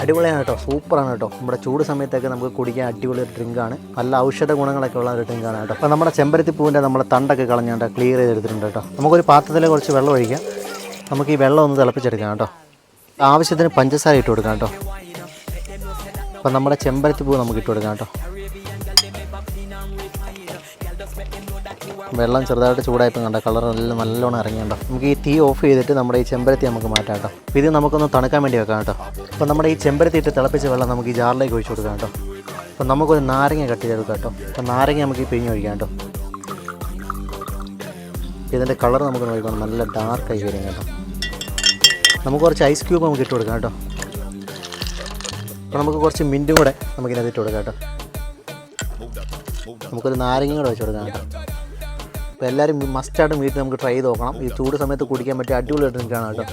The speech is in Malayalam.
അടിപൊളിയാണ് കേട്ടോ സൂപ്പറാണ് കേട്ടോ. നമ്മുടെ ചൂട് സമയത്തൊക്കെ നമുക്ക് കുടിക്കാൻ അടിപൊളി ഒരു ഡ്രിങ്കാണ് നല്ല ഔഷധ ഗുണങ്ങളൊക്കെ ഉള്ള ഒരു ഡ്രിങ്കാണ് കേട്ടോ. അപ്പോൾ നമ്മുടെ ചെമ്പരത്തി പൂവിന്റെ നമ്മുടെ തണ്ടൊക്കെ കളഞ്ഞുകൊണ്ട് ക്ലിയർ ചെയ്തെടുത്തിട്ടുണ്ട് കേട്ടോ. നമുക്കൊരു പാത്രത്തിൽ കുറച്ച് വെള്ളം ഒഴിക്കാം. നമുക്ക് ഈ വെള്ളം ഒന്ന് തിളപ്പിച്ചെടുക്കാം കേട്ടോ. ആവശ്യത്തിന് പഞ്ചസാര ഇട്ട് കൊടുക്കാം കേട്ടോ. അപ്പം നമ്മുടെ ചെമ്പരത്തി പൂ നമുക്ക് ഇട്ട് കൊടുക്കാം കേട്ടോ. വെള്ളം ചെറുതായിട്ട് ചൂടായപ്പോൾ കണ്ട? കളർ നല്ല നല്ലോണം ഇറങ്ങിയുണ്ടോ നമുക്ക് ഈ തീ ഓഫ് ചെയ്തിട്ട് നമ്മുടെ ഈ ചെമ്പരത്തി നമുക്ക് മാറ്റാം കേട്ടോ. ഇത് നമുക്കൊന്ന് തണുക്കാൻ വേണ്ടി വെക്കാം കേട്ടോ. അപ്പോൾ നമ്മുടെ ഈ ചെമ്പരത്തി ഇട്ട് തിളപ്പിച്ച വെള്ളം നമുക്ക് ഈ ജാറിലേക്ക് ഒഴിച്ചു കൊടുക്കാം കേട്ടോ. അപ്പോൾ നമുക്കൊരു നാരങ്ങ കട്ട് ചെയ്തെടുക്കാം കേട്ടോ. അപ്പോൾ നാരങ്ങ നമുക്ക് ഈ പിഴിഞ്ഞ് ഒഴിക്കാം കേട്ടോ. ഇതിന്റെ കളർ നമുക്ക് നോക്കണം നല്ല ഡാർക്കായി വരും കേട്ടോ. നമുക്ക് കുറച്ച് ഐസ് ക്യൂബ് നമുക്ക് ഇട്ട് കൊടുക്കാം കേട്ടോ. അപ്പോൾ നമുക്ക് കുറച്ച് മിന്റും കൂടെ നമുക്കിതിനകത്ത് ഇട്ട് കൊടുക്കാം കേട്ടോ. നമുക്കൊരു നാരങ്ങ കൂടെ വെച്ച് കൊടുക്കാം. അപ്പോൾ എല്ലാവരും മസ്റ്റായിട്ടും വീട്ടിൽ നമുക്ക് ട്രൈ ചെയ്ത് നോക്കണം. ഈ ചൂട് സമയത്ത് കുടിക്കാൻ പറ്റിയ അടിപൊളി ഡ്രിങ്കാണ് കേട്ടോ.